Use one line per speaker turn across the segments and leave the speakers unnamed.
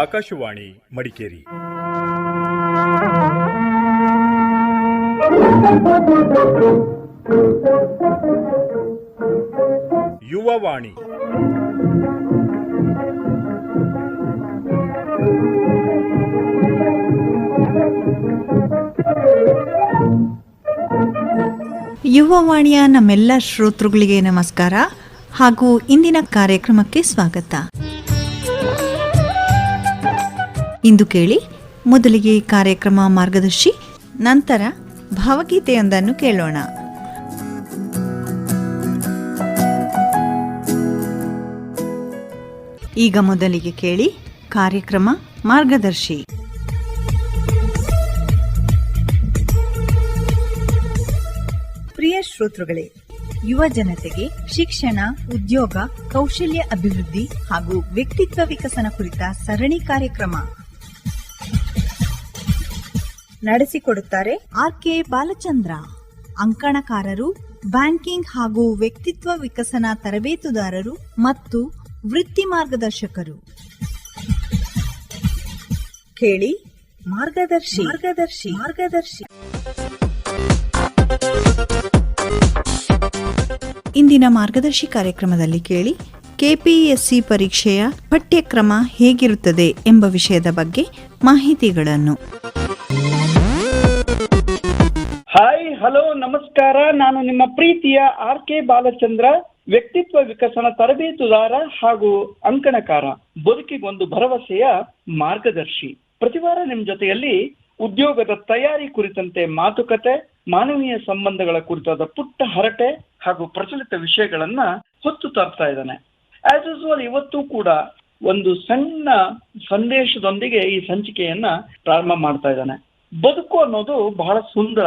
ಆಕಾಶವಾಣಿ ಮಡಿಕೇರಿ. ಯುವವಾಣಿ.
ಯುವವಾಣಿಯ ನಮ್ಮೆಲ್ಲ ಶ್ರೋತೃಗಳಿಗೆ ನಮಸ್ಕಾರ ಹಾಗೂ ಇಂದಿನ ಕಾರ್ಯಕ್ರಮಕ್ಕೆ ಸ್ವಾಗತ. ಇಂದು ಕೇಳಿ ಮೊದಲಿಗೆ ಕಾರ್ಯಕ್ರಮ ಮಾರ್ಗದರ್ಶಿ, ನಂತರ ಭಾವಗೀತೆಯೊಂದನ್ನು ಕೇಳೋಣ. ಈಗ ಮೊದಲಿಗೆ ಕೇಳಿ ಕಾರ್ಯಕ್ರಮ ಮಾರ್ಗದರ್ಶಿ. ಪ್ರಿಯ ಶ್ರೋತೃಗಳೇ, ಯುವ ಜನತೆಗೆ ಶಿಕ್ಷಣ, ಉದ್ಯೋಗ, ಕೌಶಲ್ಯ ಅಭಿವೃದ್ಧಿ ಹಾಗೂ ವ್ಯಕ್ತಿತ್ವ ವಿಕಸನ ಕುರಿತ ಸರಣಿ ಕಾರ್ಯಕ್ರಮ ನಡೆಸಿಕೊಡುತ್ತಾರೆ. ಆರ್ ಕೆ ಬಾಲಚಂದ್ರ ಅಂಕಣಕಾರರು ಬ್ಯಾಂಕಿಂಗ್ ಹಾಗೂ ವ್ಯಕ್ತಿತ್ವ ವಿಕಸನ ತರಬೇತುದಾರರು ಮತ್ತು ವೃತ್ತಿ ಮಾರ್ಗದರ್ಶಕರು. ಕೇಳಿ. ಮಾರ್ಗದರ್ಶಿ. ಮಾರ್ಗದರ್ಶಿ. ಮಾರ್ಗದರ್ಶಿ. ಇಂದಿನ ಮಾರ್ಗದರ್ಶಿ ಕಾರ್ಯಕ್ರಮದಲ್ಲಿ ಕೇಳಿ ಕೆಪಿಎಸ್ಸಿ ಪರೀಕ್ಷೆಯ ಪಠ್ಯಕ್ರಮ ಹೇಗಿರುತ್ತದೆ ಎಂಬ ವಿಷಯದ ಬಗ್ಗೆ ಮಾಹಿತಿಗಳನ್ನು.
ಹಲೋ, ನಮಸ್ಕಾರ. ನಾನು ನಿಮ್ಮ ಪ್ರೀತಿಯ ಆರ್ ಕೆ ಬಾಲಚಂದ್ರ, ವ್ಯಕ್ತಿತ್ವ ವಿಕಸನ ತರಬೇತುದಾರ ಹಾಗೂ ಅಂಕಣಕಾರ, ಬದುಕಿಗೊಂದು ಭರವಸೆಯ ಮಾರ್ಗದರ್ಶಿ. ಪ್ರತಿವಾರ ನಿಮ್ಮ ಜೊತೆಯಲ್ಲಿ ಉದ್ಯೋಗದ ತಯಾರಿ ಕುರಿತಂತೆ ಮಾತುಕತೆ, ಮಾನವೀಯ ಸಂಬಂಧಗಳ ಕುರಿತಾದ ಪುಟ್ಟ ಹರಟೆ ಹಾಗೂ ಪ್ರಚಲಿತ ವಿಷಯಗಳನ್ನ ಹೊತ್ತು ತರ್ತಾ ಇದ್ದಾನೆ. ಆಸ್ ಯೂಸ್ವಲ್ ಇವತ್ತು ಕೂಡ ಒಂದು ಸಣ್ಣ ಸಂದೇಶದೊಂದಿಗೆ ಈ ಸಂಚಿಕೆಯನ್ನ ಪ್ರಾರಂಭ ಮಾಡ್ತಾ ಇದ್ದಾನೆ. ಬದುಕು ಅನ್ನೋದು ಬಹಳ ಸುಂದರ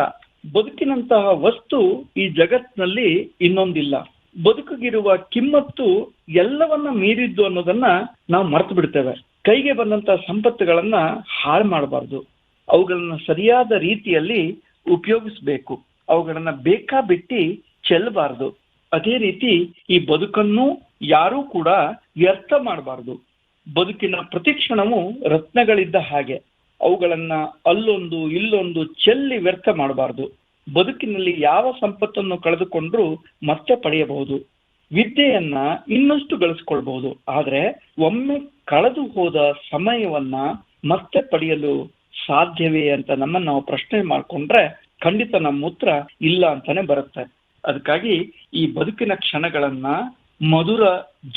ಬದುಕಿನಂತಹ ವಸ್ತು ಈ ಜಗತ್ನಲ್ಲಿ ಇನ್ನೊಂದಿಲ್ಲ. ಬದುಕಿಗಿರುವ ಕಿಮ್ಮತ್ತು ಎಲ್ಲವನ್ನ ಮೀರಿದ್ದು ಅನ್ನೋದನ್ನ ನಾವು ಮರೆತು ಬಿಡ್ತೇವೆ. ಕೈಗೆ ಬಂದಂತಹ ಸಂಪತ್ತುಗಳನ್ನ ಹಾಳು ಮಾಡಬಾರ್ದು. ಅವುಗಳನ್ನ ಸರಿಯಾದ ರೀತಿಯಲ್ಲಿ ಉಪಯೋಗಿಸ್ಬೇಕು. ಅವುಗಳನ್ನ ಬೇಕಾಬಿಟ್ಟಿ ಚೆಲ್ಲಬಾರ್ದು. ಅದೇ ರೀತಿ ಈ ಬದುಕನ್ನು ಯಾರೂ ಕೂಡ ವ್ಯರ್ಥ ಮಾಡಬಾರ್ದು. ಬದುಕಿನ ಪ್ರತಿಕ್ಷಣವೂ ರತ್ನಗಳಿದ್ದ ಹಾಗೆ. ಅವುಗಳನ್ನ ಅಲ್ಲೊಂದು ಇಲ್ಲೊಂದು ಚೆಲ್ಲಿ ವ್ಯರ್ಥ ಮಾಡಬಾರ್ದು. ಬದುಕಿನಲ್ಲಿ ಯಾವ ಸಂಪತ್ತನ್ನು ಕಳೆದುಕೊಂಡ್ರೂ ಮತ್ತೆ ಪಡೆಯಬಹುದು. ವಿದ್ಯೆಯನ್ನ ಇನ್ನಷ್ಟು ಗಳಿಸ್ಕೊಳ್ಬಹುದು ಆದ್ರೆ ಒಮ್ಮೆ ಕಳೆದು ಹೋದ ಸಮಯವನ್ನ ಮತ್ತೆ ಪಡೆಯಲು ಸಾಧ್ಯವೇ ಅಂತ ನಮ್ಮನ್ನ ನಾವು ಪ್ರಶ್ನೆ ಮಾಡ್ಕೊಂಡ್ರೆ ಖಂಡಿತ ನಮ್ಮ ಉತ್ತರ ಇಲ್ಲ ಅಂತಾನೆ ಬರುತ್ತೆ. ಅದಕ್ಕಾಗಿ ಈ ಬದುಕಿನ ಕ್ಷಣಗಳನ್ನ ಮಧುರ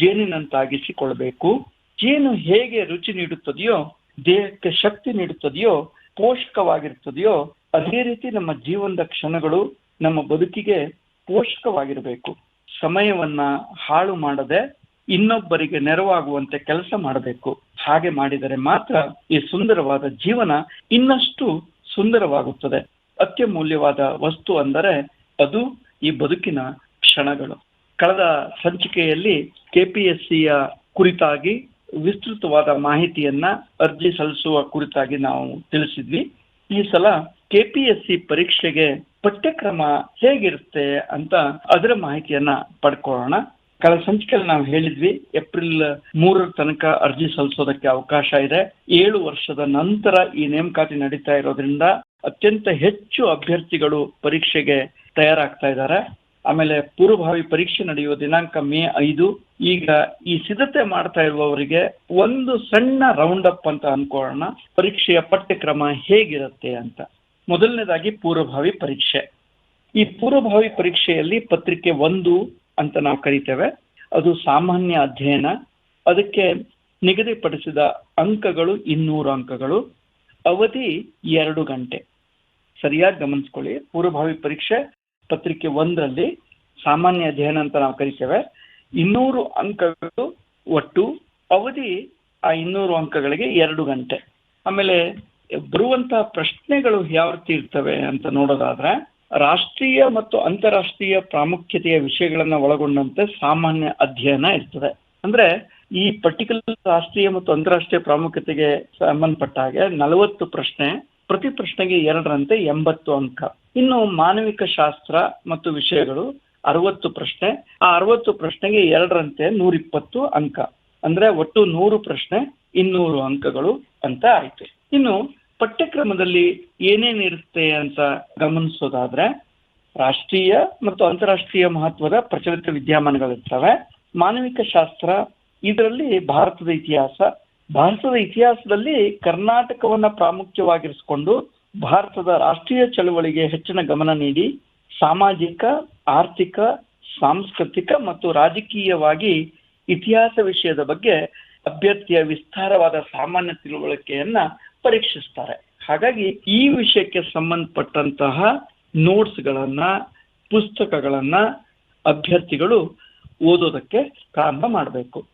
ಜೇನಿನಂತಾಗಿಸಿಕೊಳ್ಬೇಕು. ಜೇನು ಹೇಗೆ ರುಚಿ ನೀಡುತ್ತದೆಯೋ ದೇಹಕ್ಕೆ ಶಕ್ತಿ ನೀಡುತ್ತದೆಯೋ ಪೋಷಕವಾಗಿರ್ತದೆಯೋ ಅದೇ ರೀತಿ ನಮ್ಮ ಜೀವನದ ಕ್ಷಣಗಳು ನಮ್ಮ ಬದುಕಿಗೆ ಪೋಷಕವಾಗಿರಬೇಕು. ಸಮಯವನ್ನ ಹಾಳು ಮಾಡದೆ ಇನ್ನೊಬ್ಬರಿಗೆ ನೆರವಾಗುವಂತೆ ಕೆಲಸ ಮಾಡಬೇಕು. ಹಾಗೆ ಮಾಡಿದರೆ ಮಾತ್ರ ಈ ಸುಂದರವಾದ ಜೀವನ ಇನ್ನಷ್ಟು ಸುಂದರವಾಗುತ್ತದೆ. ಅತ್ಯಮೂಲ್ಯವಾದ ವಸ್ತು ಅಂದರೆ ಅದು ಈ ಬದುಕಿನ ಕ್ಷಣಗಳು. ಕಳೆದ ಸಂಚಿಕೆಯಲ್ಲಿ ಕೆಪಿಎಸ್ಸಿಯ ಕುರಿತಾಗಿ ವಿಸ್ತೃತವಾದ ಮಾಹಿತಿಯನ್ನ ಅರ್ಜಿ ಸಲ್ಲಿಸುವ ಕುರಿತಾಗಿ ನಾವು ತಿಳಿಸಿದ್ವಿ. ಈ ಸಲ ಕೆಪಿಎಸ್ಸಿ ಪರೀಕ್ಷೆಗೆ ಪಠ್ಯಕ್ರಮ ಹೇಗಿರುತ್ತೆ ಅಂತ ಅದರ ಮಾಹಿತಿಯನ್ನ ಪಡ್ಕೊಳ್ಳೋಣ. ಕಳೆದ ಸಂಚಿಕೆಯಲ್ಲಿ ನಾವು ಹೇಳಿದ್ವಿ, ಏಪ್ರಿಲ್ ಮೂರರ ತನಕ ಅರ್ಜಿ ಸಲ್ಲಿಸೋದಕ್ಕೆ ಅವಕಾಶ ಇದೆ. ಏಳು ವರ್ಷದ ನಂತರ ಈ ನೇಮಕಾತಿ ನಡೀತಾ ಇರೋದ್ರಿಂದ ಅತ್ಯಂತ ಹೆಚ್ಚು ಅಭ್ಯರ್ಥಿಗಳು ಪರೀಕ್ಷೆಗೆ ತಯಾರಾಗ್ತಾ ಇದ್ದಾರೆ. ಆಮೇಲೆ ಪೂರ್ವಭಾವಿ ಪರೀಕ್ಷೆ ನಡೆಯುವ ದಿನಾಂಕ ಮೇ ಐದು. ಈಗ ಈ ಸಿದ್ಧತೆ ಮಾಡ್ತಾ ಇರುವವರಿಗೆ ಒಂದು ಸಣ್ಣ ರೌಂಡ್ ಅಪ್ ಅಂತ ಅನ್ಕೊಳ್ಳೋಣ. ಪರೀಕ್ಷೆಯ ಪಠ್ಯಕ್ರಮ ಹೇಗಿರುತ್ತೆ ಅಂತ. ಮೊದಲನೇದಾಗಿ ಪೂರ್ವಭಾವಿ ಪರೀಕ್ಷೆ. ಈ ಪೂರ್ವಭಾವಿ ಪರೀಕ್ಷೆಯಲ್ಲಿ ಪತ್ರಿಕೆ ಒಂದು ಅಂತ ನಾವು ಕರಿತೇವೆ. ಅದು ಸಾಮಾನ್ಯ ಅಧ್ಯಯನ. ಅದಕ್ಕೆ ನಿಗದಿಪಡಿಸಿದ ಅಂಕಗಳು ಇನ್ನೂರು ಅಂಕಗಳು. ಅವಧಿ ಎರಡು ಗಂಟೆ. ಸರಿಯಾಗಿ ಗಮನಿಸ್ಕೊಳ್ಳಿ. ಪೂರ್ವಭಾವಿ ಪರೀಕ್ಷೆ ಪತ್ರಿಕೆ ಒಂದರಲ್ಲಿ ಸಾಮಾನ್ಯ ಅಧ್ಯಯನ ಅಂತ ನಾವು ಕರಿತೇವೆ. ಇನ್ನೂರು ಅಂಕಗಳು ಒಟ್ಟು ಅವಧಿ ಆ ಇನ್ನೂರು ಅಂಕಗಳಿಗೆ ಎರಡು ಗಂಟೆ. ಆಮೇಲೆ ಬರುವಂತಹ ಪ್ರಶ್ನೆಗಳು ಯಾವ ರೀತಿ ಇರ್ತವೆ ಅಂತ ನೋಡೋದಾದ್ರೆ, ರಾಷ್ಟ್ರೀಯ ಮತ್ತು ಅಂತಾರಾಷ್ಟ್ರೀಯ ಪ್ರಾಮುಖ್ಯತೆಯ ವಿಷಯಗಳನ್ನ ಒಳಗೊಂಡಂತೆ ಸಾಮಾನ್ಯ ಅಧ್ಯಯನ ಇರ್ತದೆ. ಅಂದ್ರೆ ಈ ಪರ್ಟಿಕ್ಯುಲರ್ ರಾಷ್ಟ್ರೀಯ ಮತ್ತು ಅಂತಾರಾಷ್ಟ್ರೀಯ ಪ್ರಾಮುಖ್ಯತೆಗೆ ಸಂಬಂಧಪಟ್ಟ ಹಾಗೆ ನಲವತ್ತು ಪ್ರಶ್ನೆ ಪ್ರತಿ ಪ್ರಶ್ನೆಗೆ ಎರಡರಂತೆ ಎಂಬತ್ತು ಅಂಕ. ಇನ್ನು ಮಾನವಿಕ ಶಾಸ್ತ್ರ ಮತ್ತು ವಿಷಯಗಳು ಅರವತ್ತು ಪ್ರಶ್ನೆ. ಆ ಅರವತ್ತು ಪ್ರಶ್ನೆಗೆ ಎರಡರಂತೆ ನೂರಿಪ್ಪತ್ತು ಅಂಕ. ಅಂದ್ರೆ ಒಟ್ಟು ನೂರು ಪ್ರಶ್ನೆ, ಇನ್ನೂರು ಅಂಕಗಳು ಅಂತ ಆಯ್ತು. ಇನ್ನು ಪಠ್ಯಕ್ರಮದಲ್ಲಿ ಏನೇನಿರುತ್ತೆ ಅಂತ ಗಮನಿಸೋದಾದ್ರೆ, ರಾಷ್ಟ್ರೀಯ ಮತ್ತು ಅಂತಾರಾಷ್ಟ್ರೀಯ ಮಹತ್ವದ ಪ್ರಚಲಿತ ವಿದ್ಯಮಾನಗಳಿರ್ತವೆ ಮಾನವಿಕ ಶಾಸ್ತ್ರ, ಇದರಲ್ಲಿ ಭಾರತದ ಇತಿಹಾಸ ಭಾರತದ ಇತಿಹಾಸದಲ್ಲಿ ಕರ್ನಾಟಕವನ್ನ ಪ್ರಾಮುಖ್ಯವಾಗಿರಿಸಿಕೊಂಡು ಭಾರತದ ರಾಷ್ಟ್ರೀಯ ಚಳವಳಿಗೆ ಹೆಚ್ಚಿನ ಗಮನ ನೀಡಿ ಸಾಮಾಜಿಕ, ಆರ್ಥಿಕ, ಸಾಂಸ್ಕೃತಿಕ ಮತ್ತು ರಾಜಕೀಯವಾಗಿ ಇತಿಹಾಸ ವಿಷಯದ ಬಗ್ಗೆ ಅಭ್ಯರ್ಥಿಯ ವಿಸ್ತಾರವಾದ ಸಾಮಾನ್ಯ ತಿಳುವಳಿಕೆಯನ್ನ ಪರೀಕ್ಷಿಸ್ತಾರೆ. ಹಾಗಾಗಿ ಈ ವಿಷಯಕ್ಕೆ ಸಂಬಂಧಪಟ್ಟಂತಹ ನೋಟ್ಸ್ಗಳನ್ನ, ಪುಸ್ತಕಗಳನ್ನ ಅಭ್ಯರ್ಥಿಗಳು ಓದೋದಕ್ಕೆ ಪ್ರಾರಂಭ ಮಾಡಬೇಕು.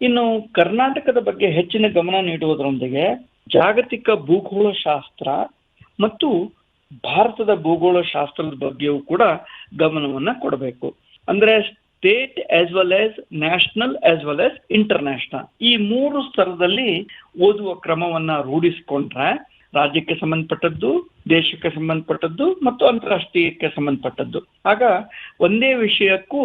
ಇನ್ನು ಕರ್ನಾಟಕದ ಬಗ್ಗೆ ಹೆಚ್ಚಿನ ಗಮನ ನೀಡುವುದರೊಂದಿಗೆ ಜಾಗತಿಕ ಭೂಗೋಳ ಶಾಸ್ತ್ರ ಮತ್ತು ಭಾರತದ ಭೂಗೋಳ ಶಾಸ್ತ್ರದ ಬಗ್ಗೆಯೂ ಕೂಡ ಗಮನವನ್ನ ಕೊಡಬೇಕು. ಅಂದ್ರೆ state as well as national as well as international ಈ ಮೂರು ಸ್ತರದಲ್ಲಿ ಓದುವ ಕ್ರಮವನ್ನ ರೂಢಿಸಿಕೊಂಡ್ರೆ ರಾಜ್ಯಕ್ಕೆ ಸಂಬಂಧಪಟ್ಟದ್ದು, ದೇಶಕ್ಕೆ ಸಂಬಂಧಪಟ್ಟದ್ದು ಮತ್ತು ಅಂತಾರಾಷ್ಟ್ರೀಯಕ್ಕೆ ಸಂಬಂಧಪಟ್ಟದ್ದು. ಆಗ ಒಂದೇ ವಿಷಯಕ್ಕೂ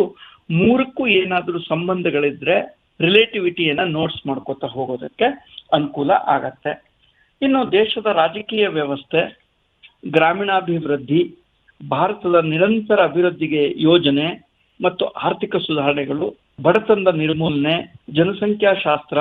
ಮೂರಕ್ಕೂ ಏನಾದರೂ ಸಂಬಂಧಗಳಿದ್ರೆ ರಿಲೇಟಿವಿಟಿಯನ್ನ ನೋಟ್ಸ್ ಮಾಡ್ಕೋತಾ ಹೋಗೋದಕ್ಕೆ ಅನುಕೂಲ ಆಗತ್ತೆ. ಇನ್ನು ದೇಶದ ರಾಜಕೀಯ ವ್ಯವಸ್ಥೆ, ಗ್ರಾಮೀಣಾಭಿವೃದ್ಧಿ, ಭಾರತದ ನಿರಂತರ ಅಭಿವೃದ್ಧಿಗೆ ಯೋಜನೆ ಮತ್ತು ಆರ್ಥಿಕ ಸುಧಾರಣೆಗಳು, ಬಡತನದ ನಿರ್ಮೂಲನೆ, ಜನಸಂಖ್ಯಾಶಾಸ್ತ್ರ,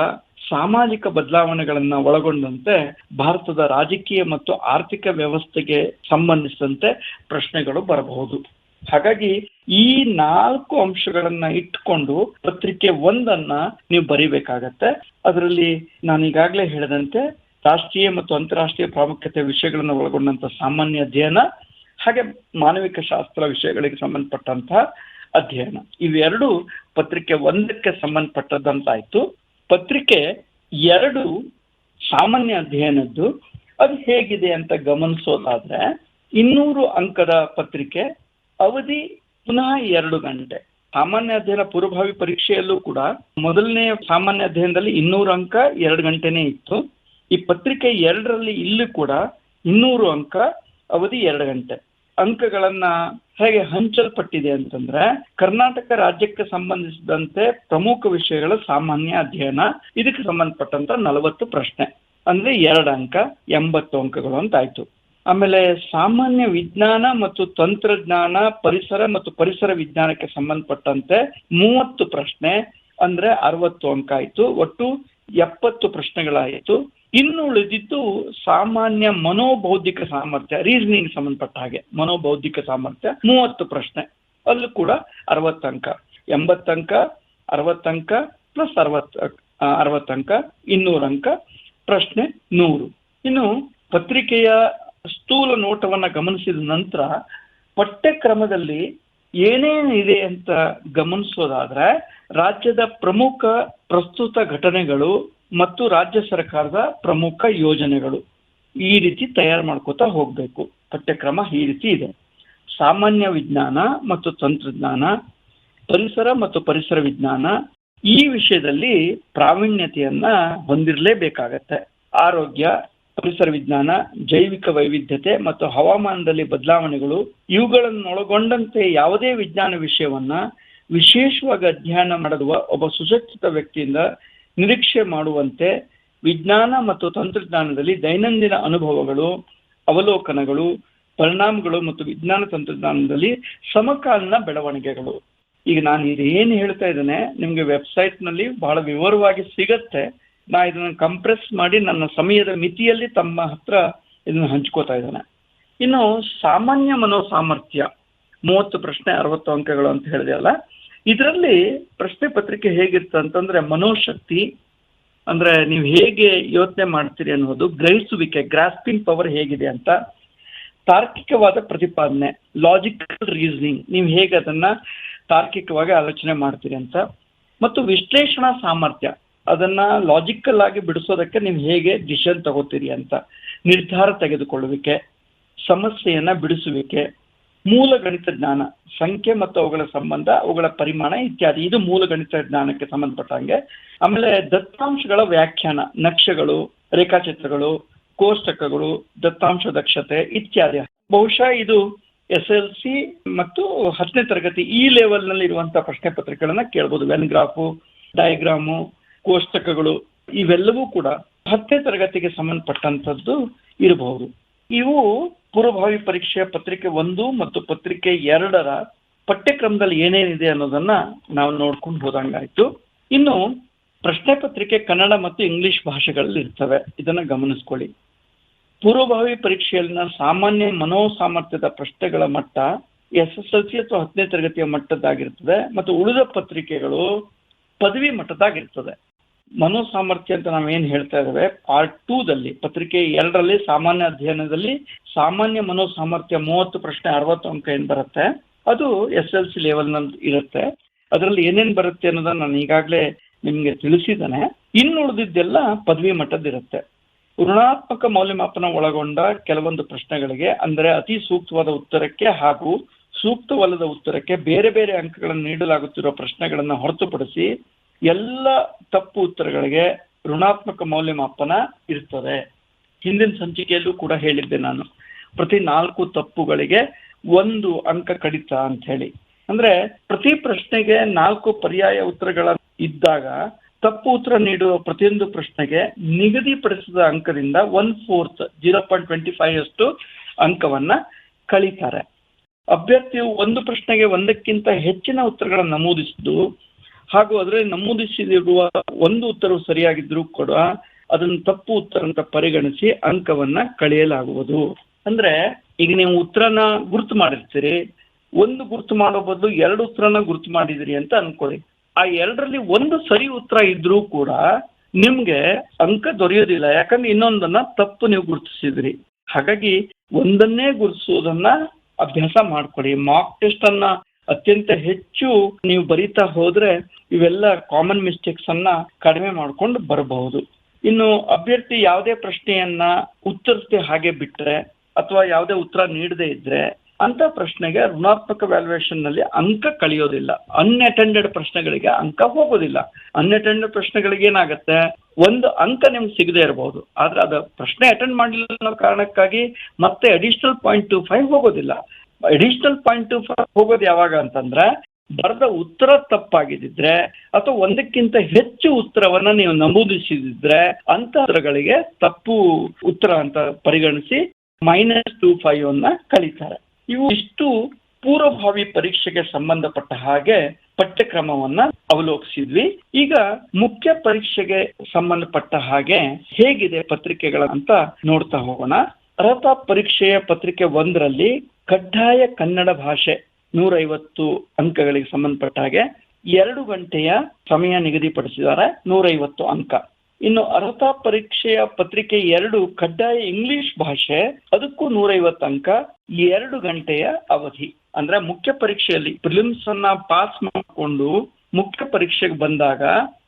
ಸಾಮಾಜಿಕ ಬದಲಾವಣೆಗಳನ್ನ ಒಳಗೊಂಡಂತೆ ಭಾರತದ ರಾಜಕೀಯ ಮತ್ತು ಆರ್ಥಿಕ ವ್ಯವಸ್ಥೆಗೆ ಸಂಬಂಧಿಸಿದಂತೆ ಪ್ರಶ್ನೆಗಳು ಬರಬಹುದು. ಹಾಗಾಗಿ ಈ ನಾಲ್ಕು ಅಂಶಗಳನ್ನ ಇಟ್ಕೊಂಡು ಪತ್ರಿಕೆ ಒಂದನ್ನ ನೀವು ಬರಿಬೇಕಾಗತ್ತೆ. ಅದರಲ್ಲಿ ನಾನು ಈಗಾಗಲೇ ಹೇಳಿದಂತೆ ರಾಷ್ಟ್ರೀಯ ಮತ್ತು ಅಂತಾರಾಷ್ಟ್ರೀಯ ಪ್ರಾಮುಖ್ಯತೆ ವಿಷಯಗಳನ್ನು ಒಳಗೊಂಡಂತ ಸಾಮಾನ್ಯ ಅಧ್ಯಯನ, ಹಾಗೆ ಮಾನವಿಕ ಶಾಸ್ತ್ರ ವಿಷಯಗಳಿಗೆ ಸಂಬಂಧಪಟ್ಟಂತಹ ಅಧ್ಯಯನ. ಇವೆರಡು ಪತ್ರಿಕೆ ಒಂದಕ್ಕೆ ಸಂಬಂಧಪಟ್ಟದ್ದಂತಾಯ್ತು. ಪತ್ರಿಕೆ ಎರಡು ಸಾಮಾನ್ಯ ಅಧ್ಯಯನದ್ದು. ಅದು ಹೇಗಿದೆ ಅಂತ ಗಮನಿಸೋದಾದ್ರೆ ಇನ್ನೂರು ಅಂಕದ ಪತ್ರಿಕೆ ಅವಧಿ ಪುನಃ ಎರಡು ಗಂಟೆ. ಸಾಮಾನ್ಯ ಅಧ್ಯಯನ ಪೂರ್ವಭಾವಿ ಪರೀಕ್ಷೆಯಲ್ಲೂ ಕೂಡ ಮೊದಲನೇ ಸಾಮಾನ್ಯ ಅಧ್ಯಯನದಲ್ಲಿ ಇನ್ನೂರು ಅಂಕ ಎರಡು ಗಂಟೆನೇ ಇತ್ತು. ಈ ಪತ್ರಿಕೆ ಎರಡರಲ್ಲಿ ಇಲ್ಲೂ ಕೂಡ ಇನ್ನೂರು ಅಂಕ, ಅವಧಿ ಎರಡು ಗಂಟೆ. ಅಂಕಗಳನ್ನ ಹೇಗೆ ಹಂಚಲ್ಪಟ್ಟಿದೆ ಅಂತಂದ್ರೆ ಕರ್ನಾಟಕ ರಾಜ್ಯಕ್ಕೆ ಸಂಬಂಧಿಸಿದಂತೆ ಪ್ರಮುಖ ವಿಷಯಗಳ ಸಾಮಾನ್ಯ ಅಧ್ಯಯನ, ಇದಕ್ಕೆ ಸಂಬಂಧಪಟ್ಟಂತ ನಲವತ್ತು ಪ್ರಶ್ನೆ. ಅಂದ್ರೆ ಎರಡು ಅಂಕ, ಎಂಬತ್ತು ಅಂಕಗಳು ಅಂತ ಆಯ್ತು. ಆಮೇಲೆ ಸಾಮಾನ್ಯ ವಿಜ್ಞಾನ ಮತ್ತು ತಂತ್ರಜ್ಞಾನ, ಪರಿಸರ ಮತ್ತು ಪರಿಸರ ವಿಜ್ಞಾನಕ್ಕೆ ಸಂಬಂಧಪಟ್ಟಂತೆ ಮೂವತ್ತು ಪ್ರಶ್ನೆ, ಅಂದ್ರೆ ಅರವತ್ತು ಅಂಕ ಆಯ್ತು. ಒಟ್ಟು ಎಪ್ಪತ್ತು ಪ್ರಶ್ನೆಗಳಾಯಿತು. ಇನ್ನು ಉಳಿದಿದ್ದು ಸಾಮಾನ್ಯ ಮನೋಬೌದ್ಧಿಕ ಸಾಮರ್ಥ್ಯ ರೀಸನಿಂಗ್ ಸಂಬಂಧಪಟ್ಟ ಹಾಗೆ. ಮನೋಬೌದ್ಧಿಕ ಸಾಮರ್ಥ್ಯ, ಮೂವತ್ತು ಪ್ರಶ್ನೆ. ಅಲ್ಲೂ ಕೂಡ ಅರವತ್ತು ಅಂಕ. ಎಂಬತ್ತು ಅಂಕ, ಅರವತ್ತು ಅಂಕ ಪ್ಲಸ್ ಅರವತ್ತು ಅರವತ್ತಂಕ ಇನ್ನೂರು ಅಂಕ. ಪ್ರಶ್ನೆ ನೂರು. ಇನ್ನು ಪತ್ರಿಕೆಯ ಸ್ಥೂಲ ನೋಟವನ್ನ ಗಮನಿಸಿದ ನಂತರ ಪಠ್ಯಕ್ರಮದಲ್ಲಿ ಏನೇನಿದೆ ಅಂತ ಗಮನಿಸೋದಾದ್ರೆ ರಾಜ್ಯದ ಪ್ರಮುಖ ಪ್ರಸ್ತುತ ಘಟನೆಗಳು ಮತ್ತು ರಾಜ್ಯ ಸರ್ಕಾರದ ಪ್ರಮುಖ ಯೋಜನೆಗಳು ಈ ರೀತಿ ತಯಾರು ಮಾಡ್ಕೋತಾ ಹೋಗಬೇಕು. ಪಠ್ಯಕ್ರಮ ಈ ರೀತಿ ಇದೆ. ಸಾಮಾನ್ಯ ವಿಜ್ಞಾನ ಮತ್ತು ತಂತ್ರಜ್ಞಾನ, ಪರಿಸರ ಮತ್ತು ಪರಿಸರ ವಿಜ್ಞಾನ ಈ ವಿಷಯದಲ್ಲಿ ಪ್ರಾವೀಣ್ಯತೆಯನ್ನ ಹೊಂದಿರಲೇಬೇಕಾಗತ್ತೆ. ಆರೋಗ್ಯ ಪರಿಸರ ವಿಜ್ಞಾನ, ಜೈವಿಕ ವೈವಿಧ್ಯತೆ ಮತ್ತು ಹವಾಮಾನದಲ್ಲಿ ಬದಲಾವಣೆಗಳು ಇವುಗಳನ್ನೊಳಗೊಂಡಂತೆ ಯಾವುದೇ ವಿಜ್ಞಾನ ವಿಷಯವನ್ನ ವಿಶೇಷವಾಗಿ ಅಧ್ಯಯನ ಮಾಡುವ ಒಬ್ಬ ಸುಶಿಕ್ಷಿತ ವ್ಯಕ್ತಿಯಿಂದ ನಿರೀಕ್ಷೆ ಮಾಡುವಂತೆ ವಿಜ್ಞಾನ ಮತ್ತು ತಂತ್ರಜ್ಞಾನದಲ್ಲಿ ದೈನಂದಿನ ಅನುಭವಗಳು, ಅವಲೋಕನಗಳು, ಪರಿಣಾಮಗಳು ಮತ್ತು ವಿಜ್ಞಾನ ತಂತ್ರಜ್ಞಾನದಲ್ಲಿ ಸಮಕಾಲೀನ ಬೆಳವಣಿಗೆಗಳು. ಈಗ ನಾನು ಇದು ಏನು ಹೇಳ್ತಾ ಇದ್ದೇನೆ, ನಿಮಗೆ ವೆಬ್ಸೈಟ್ನಲ್ಲಿ ಬಹಳ ವಿವರವಾಗಿ ಸಿಗತ್ತೆ. ನಾ ಇದನ್ನ ಕಂಪ್ರೆಸ್ ಮಾಡಿ ನನ್ನ ಸಮಯದ ಮಿತಿಯಲ್ಲಿ ತಮ್ಮ ಹತ್ರ ಇದನ್ನ ಹಂಚ್ಕೋತಾ ಇದ್ದೇನೆ. ಇನ್ನು ಸಾಮಾನ್ಯ ಮನೋ ಸಾಮರ್ಥ್ಯ ಮೂವತ್ತು ಪ್ರಶ್ನೆ, ಅರವತ್ತು ಅಂಕಗಳು ಅಂತ ಹೇಳಿದೆ ಅಲ್ಲ ಇದರಲ್ಲಿ ಪ್ರಶ್ನೆ ಪತ್ರಿಕೆ ಹೇಗಿರುತ್ತೆ ಅಂತಂದ್ರೆ ಮನೋಶಕ್ತಿ, ಅಂದ್ರೆ ನೀವು ಹೇಗೆ ಯೋಚನೆ ಮಾಡ್ತೀರಿ ಅನ್ನೋದು, ಗ್ರಹಿಸುವಿಕೆ ಗ್ರಾಸ್ಪಿಂಗ್ ಪವರ್ ಹೇಗಿದೆ ಅಂತ, ತಾರ್ಕಿಕವಾದ ಪ್ರತಿಪಾದನೆ ಲಾಜಿಕಲ್ ರೀಸನಿಂಗ್ ನೀವು ಹೇಗೆ ಅದನ್ನ ತಾರ್ಕಿಕವಾಗಿ ಆಲೋಚನೆ ಮಾಡ್ತೀರಿ ಅಂತ, ಮತ್ತು ವಿಶ್ಲೇಷಣಾ ಸಾಮರ್ಥ್ಯ. ಅದನ್ನ ಲಾಜಿಕಲ್ ಆಗಿ ಬಿಡಿಸೋದಕ್ಕೆ ನೀವು ಹೇಗೆ ಡಿಸಿಷನ್ ತಗೋತೀರಿ ಅಂತ ನಿರ್ಧಾರ ತೆಗೆದುಕೊಳ್ಳುವಿಕೆ, ಸಮಸ್ಯೆಯನ್ನ ಬಿಡಿಸುವಿಕೆ, ಮೂಲ ಗಣಿತ ಜ್ಞಾನ, ಸಂಖ್ಯೆ ಮತ್ತು ಅವುಗಳ ಸಂಬಂಧ, ಅವುಗಳ ಪರಿಮಾಣ ಇತ್ಯಾದಿ. ಇದು ಮೂಲ ಗಣಿತ ಜ್ಞಾನಕ್ಕೆ ಸಂಬಂಧಪಟ್ಟಂಗೆ. ಆಮೇಲೆ ದತ್ತಾಂಶಗಳ ವ್ಯಾಖ್ಯಾನ, ನಕ್ಷೆಗಳು, ರೇಖಾಚಿತ್ರಗಳು, ಕೋಷ್ಟಕಗಳು, ದತ್ತಾಂಶ ದಕ್ಷತೆ ಇತ್ಯಾದಿ. ಬಹುಶಃ ಇದು ಎಸ್ ಎಲ್ ಸಿ ಮತ್ತು ಹತ್ತನೇ ತರಗತಿ ಈ ಲೆವೆಲ್ನಲ್ಲಿ ಇರುವಂತಹ ಪ್ರಶ್ನೆ ಪತ್ರಿಕೆಗಳನ್ನ ಕೇಳ್ಬೋದು. ವೆನ್ ಗ್ರಾಫು ಡಯಾಗ್ರಾಮು ಕೋಷ್ಟಕಗಳು ಇವೆಲ್ಲವೂ ಕೂಡ ಹತ್ತನೇ ತರಗತಿಗೆ ಸಂಬಂಧಪಟ್ಟಂತದ್ದು ಇರಬಹುದು. ಇವು ಪೂರ್ವಭಾವಿ ಪರೀಕ್ಷೆಯ ಪತ್ರಿಕೆ ಒಂದು ಮತ್ತು ಪತ್ರಿಕೆ ಎರಡರ ಪಠ್ಯಕ್ರಮದಲ್ಲಿ ಏನೇನಿದೆ ಅನ್ನೋದನ್ನ ನಾವು ನೋಡ್ಕೊಂಡು ಹೋದಂಗಾಯ್ತು. ಇನ್ನು ಪ್ರಶ್ನೆ ಪತ್ರಿಕೆ ಕನ್ನಡ ಮತ್ತು ಇಂಗ್ಲಿಷ್ ಭಾಷೆಗಳಲ್ಲಿ ಇರ್ತವೆ. ಇದನ್ನ ಗಮನಿಸ್ಕೊಳ್ಳಿ. ಪೂರ್ವಭಾವಿ ಪರೀಕ್ಷೆಯಲ್ಲಿನ ಸಾಮಾನ್ಯ ಮನೋಸಾಮರ್ಥ್ಯದ ಪ್ರಶ್ನೆಗಳ ಮಟ್ಟ ಎಸ್ ಎಸ್ ಎಲ್ ಸಿ ಅಥವಾ ಹತ್ತನೇ ತರಗತಿಯ ಮಟ್ಟದ್ದಾಗಿರ್ತದೆ ಮತ್ತು ಉಳಿದ ಪತ್ರಿಕೆಗಳು ಪದವಿ ಮಟ್ಟದಾಗಿರ್ತದೆ ಮನೋಸಾಮರ್ಥ್ಯ ಅಂತ ನಾವು ಏನ್ ಹೇಳ್ತಾ ಇದ್ದೇವೆ ಪಾರ್ಟ್ ಟೂ ದಲ್ಲಿ, ಪತ್ರಿಕೆ ಎರಡರಲ್ಲಿ, ಸಾಮಾನ್ಯ ಅಧ್ಯಯನದಲ್ಲಿ ಸಾಮಾನ್ಯ ಮನೋಸಾಮರ್ಥ್ಯ ಮೂವತ್ತು ಪ್ರಶ್ನೆ ಅರವತ್ತು ಅಂಕ ಏನ್ ಬರುತ್ತೆ, ಅದು ಎಸ್ ಎಲ್ ಸಿ ಲೆವೆಲ್ನಲ್ಲಿ ಇರುತ್ತೆ. ಅದರಲ್ಲಿ ಏನೇನ್ ಬರುತ್ತೆ ಅನ್ನೋದನ್ನ ನಾನು ಈಗಾಗಲೇ ನಿಮ್ಗೆ ತಿಳಿಸಿದ್ದಾನೆ. ಇನ್ನು ಉಳಿದಿದ್ದೆಲ್ಲ ಪದವಿ ಮಟ್ಟದಿರುತ್ತೆ ಋಣಾತ್ಮಕ ಮೌಲ್ಯಮಾಪನ ಒಳಗೊಂಡ ಕೆಲವೊಂದು ಪ್ರಶ್ನೆಗಳಿಗೆ, ಅಂದ್ರೆ ಅತಿ ಸೂಕ್ತವಾದ ಉತ್ತರಕ್ಕೆ ಹಾಗೂ ಸೂಕ್ತವಲ್ಲದ ಉತ್ತರಕ್ಕೆ ಬೇರೆ ಬೇರೆ ಅಂಕಗಳನ್ನು ನೀಡಲಾಗುತ್ತಿರುವ ಪ್ರಶ್ನೆಗಳನ್ನು ಹೊರತುಪಡಿಸಿ ಎಲ್ಲ ತಪ್ಪು ಉತ್ತರಗಳಿಗೆ ಋಣಾತ್ಮಕ ಮೌಲ್ಯಮಾಪನ ಇರ್ತದೆ. ಹಿಂದಿನ ಸಂಚಿಕೆಯಲ್ಲೂ ಕೂಡ ಹೇಳಿದ್ದೆ ನಾನು. ಪ್ರತಿ ನಾಲ್ಕು ತಪ್ಪುಗಳಿಗೆ ಒಂದು ಅಂಕ ಕಡಿತ ಅಂತ ಹೇಳಿ. ಅಂದ್ರೆ ಪ್ರತಿ ಪ್ರಶ್ನೆಗೆ ನಾಲ್ಕು ಪರ್ಯಾಯ ಉತ್ತರಗಳ ಇದ್ದಾಗ ತಪ್ಪು ಉತ್ತರ ನೀಡುವ ಪ್ರತಿಯೊಂದು ಪ್ರಶ್ನೆಗೆ ನಿಗದಿಪಡಿಸಿದ ಅಂಕದಿಂದ one fourth zero point twenty five ಅಷ್ಟು ಅಂಕವನ್ನ ಕಳೀತಾರೆ. ಅಭ್ಯರ್ಥಿಯು ಒಂದು ಪ್ರಶ್ನೆಗೆ ಒಂದಕ್ಕಿಂತ ಹೆಚ್ಚಿನ ಉತ್ತರಗಳನ್ನು ನಮೂದಿಸಿದ್ದು ಹಾಗೂ ಅದರಲ್ಲಿ ನಮೂದಿಸಿರುವ ಒಂದು ಉತ್ತರವು ಸರಿಯಾಗಿದ್ರೂ ಕೂಡ ಅದನ್ನು ತಪ್ಪು ಉತ್ತರ ಅಂತ ಪರಿಗಣಿಸಿ ಅಂಕವನ್ನ ಕಳೆಯಲಾಗುವುದು. ಅಂದ್ರೆ ಈಗ ನೀವು ಉತ್ತರನ ಗುರುತು ಮಾಡಿರ್ತೀರಿ. ಒಂದು ಗುರುತು ಮಾಡೋ ಬದಲು ಎರಡು ಉತ್ತರನ ಗುರುತು ಮಾಡಿದಿರಿ ಅಂತ ಅನ್ಕೊಳ್ಳಿ. ಆ ಎರಡರಲ್ಲಿ ಒಂದು ಸರಿ ಉತ್ತರ ಇದ್ರೂ ಕೂಡ ನಿಮ್ಗೆ ಅಂಕ ದೊರೆಯೋದಿಲ್ಲ ಯಾಕಂದ್ರೆ ಇನ್ನೊಂದನ್ನ ತಪ್ಪು ನೀವು ಗುರುತಿಸಿದ್ರಿ. ಹಾಗಾಗಿ ಒಂದನ್ನೇ ಗುರುತಿಸುವುದನ್ನ ಅಭ್ಯಾಸ ಮಾಡ್ಕೊಳ್ಳಿ. ಮಾಕ್ ಟೆಸ್ಟ್ ಅನ್ನ ಅತ್ಯಂತ ಹೆಚ್ಚು ನೀವು ಬರೀತಾ ಹೋದ್ರೆ ಇವೆಲ್ಲ ಕಾಮನ್ ಮಿಸ್ಟೇಕ್ಸ್ ಅನ್ನ ಕಡಿಮೆ ಮಾಡ್ಕೊಂಡು ಬರಬಹುದು. ಇನ್ನು ಅಭ್ಯರ್ಥಿ ಯಾವುದೇ ಪ್ರಶ್ನೆಯನ್ನ ಉತ್ತರಿಸದೆ ಹಾಗೆ ಬಿಟ್ರೆ ಅಥವಾ ಯಾವುದೇ ಉತ್ತರ ನೀಡದೇ ಇದ್ರೆ ಅಂತ ಪ್ರಶ್ನೆಗೆ ಋಣಾತ್ಮಕ ವ್ಯಾಲ್ಯೂಯೇಷನ್ನಲ್ಲಿ ಅಂಕ ಕಳಿಯೋದಿಲ್ಲ. ಅನ್ಅಟೆಂಡೆಡ್ ಪ್ರಶ್ನೆಗಳಿಗೆ ಅಂಕ ಹೋಗೋದಿಲ್ಲ. ಅನ್ಅಟೆಂಡೆಡ್ ಪ್ರಶ್ನೆಗಳಿಗೆ ಏನಾಗುತ್ತೆ? ಒಂದು ಅಂಕ ನಿಮ್ಗೆ ಸಿಗದೆ ಇರಬಹುದು ಆದ್ರೆ ಅದು ಪ್ರಶ್ನೆ ಅಟೆಂಡ್ ಮಾಡಲಿಲ್ಲ ಅನ್ನೋ ಕಾರಣಕ್ಕಾಗಿ ಮತ್ತೆ ಅಡಿಷನಲ್ ಪಾಯಿಂಟ್ ಟು ಫೈವ್ ಹೋಗೋದಿಲ್ಲ. ಅಡಿಷನಲ್ ಪಾಯಿಂಟ್ ಹೋಗೋದು ಯಾವಾಗ ಅಂತಂದ್ರೆ, ಬರೆದ ಉತ್ತರ ತಪ್ಪಾಗಿದ್ದಿದ್ರೆ ಅಥವಾ ಒಂದಕ್ಕಿಂತ ಹೆಚ್ಚು ಉತ್ತರವನ್ನ ನೀವು ನಮೂದಿಸಿದ್ರೆ ಅಂತ ಉತ್ತರಗಳಿಗೆ ತಪ್ಪು ಉತ್ತರ ಅಂತ ಪರಿಗಣಿಸಿ ಮೈನಸ್ ಟು ಫೈವ್ ಅನ್ನ ಕಳೀತಾರೆ ಇವು ಇಷ್ಟು ಪೂರ್ವಭಾವಿ ಪರೀಕ್ಷೆಗೆ ಸಂಬಂಧಪಟ್ಟ ಹಾಗೆ ಪಠ್ಯಕ್ರಮವನ್ನ ಅವಲೋಕಿಸಿದ್ವಿ. ಈಗ ಮುಖ್ಯ ಪರೀಕ್ಷೆಗೆ ಸಂಬಂಧಪಟ್ಟ ಹಾಗೆ ಹೇಗಿದೆ ಪತ್ರಿಕೆಗಳ ಅಂತ ನೋಡ್ತಾ ಹೋಗೋಣ. ಅರ್ಹತಾ ಪರೀಕ್ಷೆಯ ಪತ್ರಿಕೆ ಒಂದರಲ್ಲಿ ಕಡ್ಡಾಯ ಕನ್ನಡ ಭಾಷೆ ನೂರೈವತ್ತು ಅಂಕಗಳಿಗೆ ಸಂಬಂಧಪಟ್ಟ ಹಾಗೆ ಎರಡು ಗಂಟೆಯ ಸಮಯ ನಿಗದಿಪಡಿಸಿದ್ದಾರೆ, ನೂರೈವತ್ತು ಅಂಕ. ಇನ್ನು ಅರ್ಹತಾ ಪರೀಕ್ಷೆಯ ಪತ್ರಿಕೆ ಎರಡು ಕಡ್ಡಾಯ ಇಂಗ್ಲಿಷ್ ಭಾಷೆ, ಅದಕ್ಕೂ ನೂರೈವತ್ತು ಅಂಕ, ಎರಡು ಗಂಟೆಯ ಅವಧಿ. ಅಂದ್ರೆ ಮುಖ್ಯ ಪರೀಕ್ಷೆಯಲ್ಲಿ ಪ್ರಿಲಿಮ್ಸ್ ಅನ್ನ ಪಾಸ್ ಮಾಡಿಕೊಂಡು ಮುಖ್ಯ ಪರೀಕ್ಷೆಗೆ ಬಂದಾಗ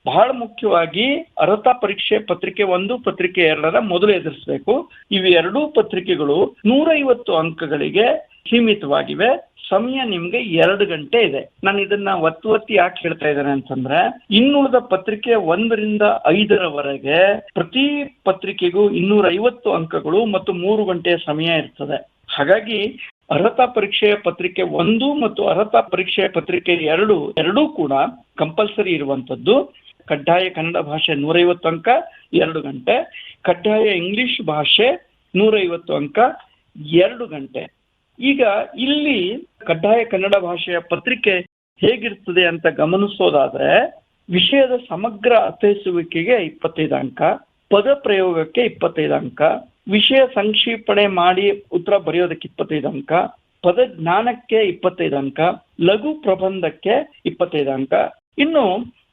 ಬಹಳ ಮುಖ್ಯವಾಗಿ ಅರ್ಹತಾ ಪರೀಕ್ಷೆ ಪತ್ರಿಕೆ ಒಂದು, ಪತ್ರಿಕೆ ಎರಡರ ಮೊದಲು ಎದುರಿಸಬೇಕು. ಇವೆರಡೂ ಪತ್ರಿಕೆಗಳು ನೂರೈವತ್ತು ಅಂಕಗಳಿಗೆ ಸೀಮಿತವಾಗಿವೆ. ಸಮಯ ನಿಮ್ಗೆ ಎರಡು ಗಂಟೆ ಇದೆ. ನಾನು ಇದನ್ನ ಒತ್ತು ಒತ್ತಿ ಯಾಕೆ ಹೇಳ್ತಾ ಇದ್ದೇನೆ ಅಂತಂದ್ರೆ, ಇನ್ನುಳಿದ ಪತ್ರಿಕೆ ಒಂದರಿಂದ ಐದರವರೆಗೆ ಪ್ರತಿ ಪತ್ರಿಕೆಗೂ ಇನ್ನೂರ ಅಂಕಗಳು ಮತ್ತು ಮೂರು ಗಂಟೆಯ ಸಮಯ ಇರ್ತದೆ. ಹಾಗಾಗಿ ಅರ್ಹತಾ ಪರೀಕ್ಷೆಯ ಪತ್ರಿಕೆ ಒಂದು ಮತ್ತು ಅರ್ಹತಾ ಪರೀಕ್ಷೆಯ ಪತ್ರಿಕೆ ಎರಡು, ಎರಡೂ ಕೂಡ ಕಂಪಲ್ಸರಿ ಇರುವಂತದ್ದು ಕಡ್ಡಾಯ ಕನ್ನಡ ಭಾಷೆ ನೂರೈವತ್ತು ಅಂಕ, ಎರಡು ಗಂಟೆ. ಕಡ್ಡಾಯ ಇಂಗ್ಲಿಷ್ ಭಾಷೆ ನೂರೈವತ್ತು ಅಂಕ, ಎರಡು ಗಂಟೆ. ಈಗ ಇಲ್ಲಿ ಕಡ್ಡಾಯ ಕನ್ನಡ ಭಾಷೆಯ ಪತ್ರಿಕೆ ಹೇಗಿರ್ತದೆ ಅಂತ ಗಮನಿಸೋದಾದ್ರೆ, ವಿಷಯದ ಸಮಗ್ರ ಅರ್ಥೈಸುವಿಕೆಗೆ ಇಪ್ಪತ್ತೈದು ಅಂಕ ಪದ ಪ್ರಯೋಗಕ್ಕೆ ಇಪ್ಪತ್ತೈದು ಅಂಕ ವಿಷಯ ಸಂಕ್ಷೇಪಣೆ ಮಾಡಿ ಉತ್ತರ ಬರೆಯೋದಕ್ಕೆ ಇಪ್ಪತ್ತೈದು ಅಂಕ ಪದ ಜ್ಞಾನಕ್ಕೆ ಇಪ್ಪತ್ತೈದು ಅಂಕ, ಲಘು ಪ್ರಬಂಧಕ್ಕೆ ಇಪ್ಪತ್ತೈದು ಅಂಕ. ಇನ್ನು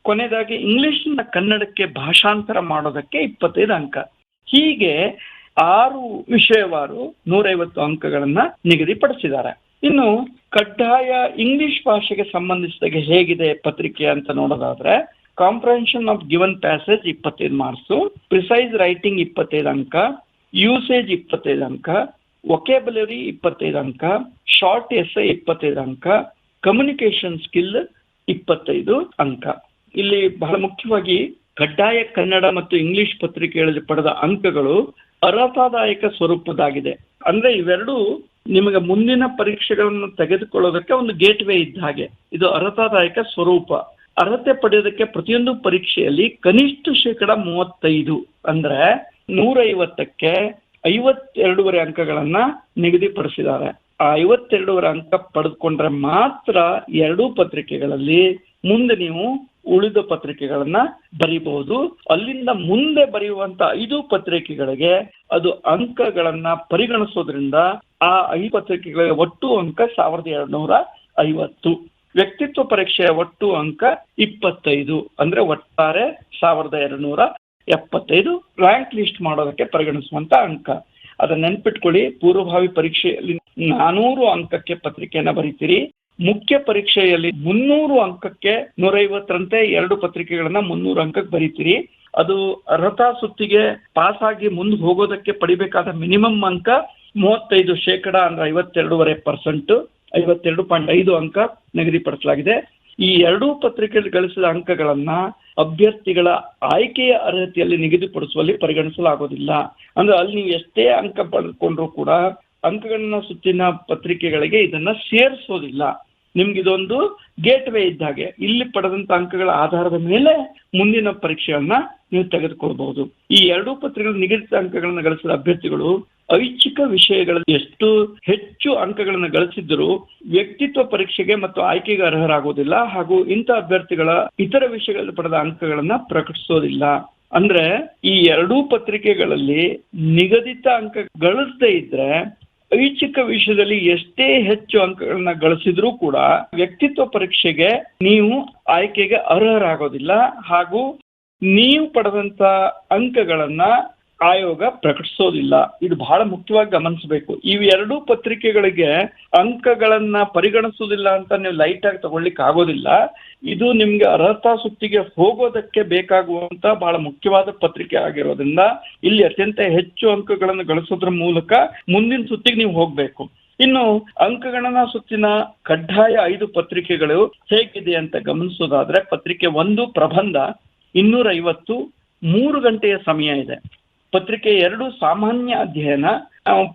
ಕೊನೆಯದಾಗಿ ಇಂಗ್ಲಿಷ್ನ ಕನ್ನಡಕ್ಕೆ ಭಾಷಾಂತರ ಮಾಡೋದಕ್ಕೆ ಇಪ್ಪತ್ತೈದು ಅಂಕ. ಹೀಗೆ ಆರು ವಿಷಯವಾರು ನೂರೈವತ್ತು ಅಂಕಗಳನ್ನ ನಿಗದಿಪಡಿಸಿದ್ದಾರೆ. ಇನ್ನು ಕಡ್ಡಾಯ ಇಂಗ್ಲಿಷ್ ಭಾಷೆಗೆ ಸಂಬಂಧಿಸಿದಾಗೆ ಹೇಗಿದೆ ಪತ್ರಿಕೆ ಅಂತ ನೋಡೋದಾದ್ರೆ ಕಾಂಪ್ರಹೆನ್ಷನ್ ಆಫ್ ಗಿವನ್ ಪ್ಯಾಸೇಜ್ ಇಪ್ಪತ್ತೈದು ಮಾರ್ಕ್ಸು ಪ್ರಿಸೈಸ್ ರೈಟಿಂಗ್ ಇಪ್ಪತ್ತೈದು ಅಂಕ ಯೂಸೇಜ್ ಇಪ್ಪತ್ತೈದು ಅಂಕ ವೊಕೇಬುಲರಿ ಇಪ್ಪತ್ತೈದು ಅಂಕ ಶಾರ್ಟ್ ಎಸ್ ಇಪ್ಪತ್ತೈದು ಅಂಕ ಕಮ್ಯುನಿಕೇಶನ್ ಸ್ಕಿಲ್ ಇಪ್ಪತ್ತೈದು ಅಂಕ. ಇಲ್ಲಿ ಬಹಳ ಮುಖ್ಯವಾಗಿ ಕಡ್ಡಾಯ ಕನ್ನಡ ಮತ್ತು ಇಂಗ್ಲಿಷ್ ಪತ್ರಿಕೆಗಳಲ್ಲಿ ಪಡೆದ ಅಂಕಗಳು ಅರ್ಹತಾದಾಯಕ ಸ್ವರೂಪದಾಗಿದೆ ಅಂದ್ರೆ ಇವೆರಡು ನಿಮಗೆ ಮುಂದಿನ ಪರೀಕ್ಷೆಗಳನ್ನು ತೆಗೆದುಕೊಳ್ಳೋದಕ್ಕೆ ಒಂದು ಗೇಟ್ ವೇ ಇದ್ದ ಹಾಗೆ. ಇದು ಅರ್ಹತಾದಾಯಕ ಸ್ವರೂಪ. ಅರ್ಹತೆ ಪಡೆಯೋದಕ್ಕೆ ಪ್ರತಿಯೊಂದು ಪರೀಕ್ಷೆಯಲ್ಲಿ ಕನಿಷ್ಠ ಶೇಕಡ ಮೂವತ್ತೈದು. ಅಂದ್ರೆ ನೂರೈವತ್ತಕ್ಕೆ ಐವತ್ತೆರಡೂವರೆ ಅಂಕಗಳನ್ನ ನಿಗದಿಪಡಿಸಿದ್ದಾರೆ. ಆ ಐವತ್ತೆರಡೂವರೆ ಅಂಕ ಪಡೆದುಕೊಂಡ್ರೆ ಮಾತ್ರ ಎರಡೂ ಪತ್ರಿಕೆಗಳಲ್ಲಿ ಮುಂದೆ ನೀವು ಉಳಿದ ಪತ್ರಿಕೆಗಳನ್ನ ಬರೀಬಹುದು. ಅಲ್ಲಿಂದ ಮುಂದೆ ಬರೆಯುವಂತ ಐದು ಪತ್ರಿಕೆಗಳಿಗೆ ಅದು ಅಂಕಗಳನ್ನ ಪರಿಗಣಿಸೋದ್ರಿಂದ ಆ ಐದು ಪತ್ರಿಕೆಗಳ ಒಟ್ಟು ಅಂಕ ಸಾವಿರದ ಎರಡುನೂರ ಐವತ್ತು. ವ್ಯಕ್ತಿತ್ವ ಪರೀಕ್ಷೆಯ ಒಟ್ಟು ಅಂಕ ಇಪ್ಪತ್ತೈದು. ಅಂದ್ರೆ ಒಟ್ಟಾರೆ ಸಾವಿರದ ಎರಡ್ನೂರ ಎಪ್ಪತ್ತೈದು ರ್ಯಾಂಕ್ ಲಿಸ್ಟ್ ಮಾಡೋದಕ್ಕೆ ಪರಿಗಣಿಸುವಂತ ಅಂಕ. ಅದನ್ನ ನೆನ್ಪಿಟ್ಕೊಳ್ಳಿ, ಪೂರ್ವಭಾವಿ ಪರೀಕ್ಷೆಯಲ್ಲಿ ನಾನೂರು ಅಂಕಕ್ಕೆ ಪತ್ರಿಕೆಯನ್ನ ಬರೀತೀರಿ. ಮುಖ್ಯ ಪರೀಕ್ಷೆಯಲ್ಲಿ ಮುನ್ನೂರು ಅಂಕಕ್ಕೆ ನೂರೈವತ್ತರಂತೆ ಎರಡು ಪತ್ರಿಕೆಗಳನ್ನ ಮುನ್ನೂರು ಅಂಕಕ್ಕೆ ಬರೀತೀರಿ. ಅದು ಅರ್ಹತಾ ಸುತ್ತಿಗೆ ಪಾಸ್ ಆಗಿ ಮುಂದೆ ಹೋಗೋದಕ್ಕೆ ಪಡಿಬೇಕಾದ ಮಿನಿಮಮ್ ಅಂಕ ಮೂವತ್ತೈದು ಶೇಕಡ ಅಂದ್ರೆ ಐವತ್ತೆರಡೂವರೆ ಪರ್ಸೆಂಟ್ ಐವತ್ತೆರಡು ಪಾಯಿಂಟ್ ಐದು ಅಂಕ ನಿಗದಿಪಡಿಸಲಾಗಿದೆ. ಈ ಎರಡೂ ಪತ್ರಿಕೆ ಗಳಿಸಿದ ಅಂಕಗಳನ್ನ ಅಭ್ಯರ್ಥಿಗಳ ಆಯ್ಕೆಯ ಅರ್ಹತೆಯಲ್ಲಿ ನಿಗದಿಪಡಿಸುವಲ್ಲಿ ಪರಿಗಣಿಸಲಾಗೋದಿಲ್ಲ. ಅಂದ್ರೆ ಅಲ್ಲಿ ನೀವು ಎಷ್ಟೇ ಅಂಕ ಪಡೆದುಕೊಂಡ್ರು ಕೂಡ ಅಂಕಗಳನ್ನ ಸುತ್ತಿನ ಪತ್ರಿಕೆಗಳಿಗೆ ಇದನ್ನ ಸೇರಿಸೋದಿಲ್ಲ. ನಿಮ್ಗೆ ಇದೊಂದು ಗೇಟ್ ವೇ ಇದ್ದ ಹಾಗೆ. ಇಲ್ಲಿ ಪಡೆದಂತ ಅಂಕಗಳ ಆಧಾರದ ಮೇಲೆ ಮುಂದಿನ ಪರೀಕ್ಷೆಯನ್ನ ನೀವು ತೆಗೆದುಕೊಳ್ಬಹುದು. ಈ ಎರಡೂ ಪತ್ರಿಕೆಗಳು ನಿಗದಿತ ಅಂಕಗಳನ್ನ ಗಳಿಸಿದ ಅಭ್ಯರ್ಥಿಗಳು ಐಚ್ಛಿಕ ವಿಷಯಗಳಲ್ಲಿ ಎಷ್ಟು ಹೆಚ್ಚು ಅಂಕಗಳನ್ನು ಗಳಿಸಿದ್ದರೂ ವ್ಯಕ್ತಿತ್ವ ಪರೀಕ್ಷೆಗೆ ಮತ್ತು ಆಯ್ಕೆಗೆ ಅರ್ಹರಾಗುವುದಿಲ್ಲ ಹಾಗೂ ಇಂಥ ಅಭ್ಯರ್ಥಿಗಳ ಇತರ ವಿಷಯಗಳಲ್ಲಿ ಪಡೆದ ಅಂಕಗಳನ್ನ ಪ್ರಕಟಿಸೋದಿಲ್ಲ. ಅಂದ್ರೆ ಈ ಎರಡೂ ಪತ್ರಿಕೆಗಳಲ್ಲಿ ನಿಗದಿತ ಅಂಕ ಗಳಿಸದೇ ಇದ್ರೆ ಐಚ್ಛಿಕ ವಿಷಯದಲ್ಲಿ ಎಷ್ಟೇ ಹೆಚ್ಚು ಅಂಕಗಳನ್ನ ಗಳಿಸಿದ್ರೂ ಕೂಡ ವ್ಯಕ್ತಿತ್ವ ಪರೀಕ್ಷೆಗೆ ನೀವು ಆಯ್ಕೆಗೆ ಅರ್ಹರಾಗೋದಿಲ್ಲ ಹಾಗೂ ನೀವು ಪಡೆದಂತ ಅಂಕಗಳನ್ನ ಆಯೋಗ ಪ್ರಕಟಿಸೋದಿಲ್ಲ. ಇದು ಬಹಳ ಮುಖ್ಯವಾಗಿ ಗಮನಿಸಬೇಕು. ಇವೆರಡೂ ಪತ್ರಿಕೆಗಳಿಗೆ ಅಂಕಗಳನ್ನ ಪರಿಗಣಿಸೋದಿಲ್ಲ ಅಂತ ನೀವು ಲೈಟ್ ಆಗಿ ತಗೊಳ್ಲಿಕ್ಕೆ ಆಗೋದಿಲ್ಲ. ಇದು ನಿಮ್ಗೆ ಅರ್ಹತಾ ಸುತ್ತಿಗೆ ಹೋಗೋದಕ್ಕೆ ಬೇಕಾಗುವಂತ ಬಹಳ ಮುಖ್ಯವಾದ ಪತ್ರಿಕೆ ಆಗಿರೋದ್ರಿಂದ ಇಲ್ಲಿ ಅತ್ಯಂತ ಹೆಚ್ಚು ಅಂಕಗಳನ್ನು ಗಳಿಸೋದ್ರ ಮೂಲಕ ಮುಂದಿನ ಸುತ್ತಿಗೆ ನೀವು ಹೋಗ್ಬೇಕು. ಇನ್ನು ಅಂಕಗಣನಾ ಸುತ್ತಿನ ಕಡ್ಡಾಯ ಐದು ಪತ್ರಿಕೆಗಳು ಹೇಗಿದೆ ಅಂತ ಗಮನಿಸೋದಾದ್ರೆ ಪತ್ರಿಕೆ ಒಂದು ಪ್ರಬಂಧ ಇನ್ನೂರ ಐವತ್ತು ಮೂರು ಗಂಟೆಯ ಸಮಯ ಇದೆ. ಪತ್ರಿಕೆ ಎರಡು ಸಾಮಾನ್ಯ ಅಧ್ಯಯನ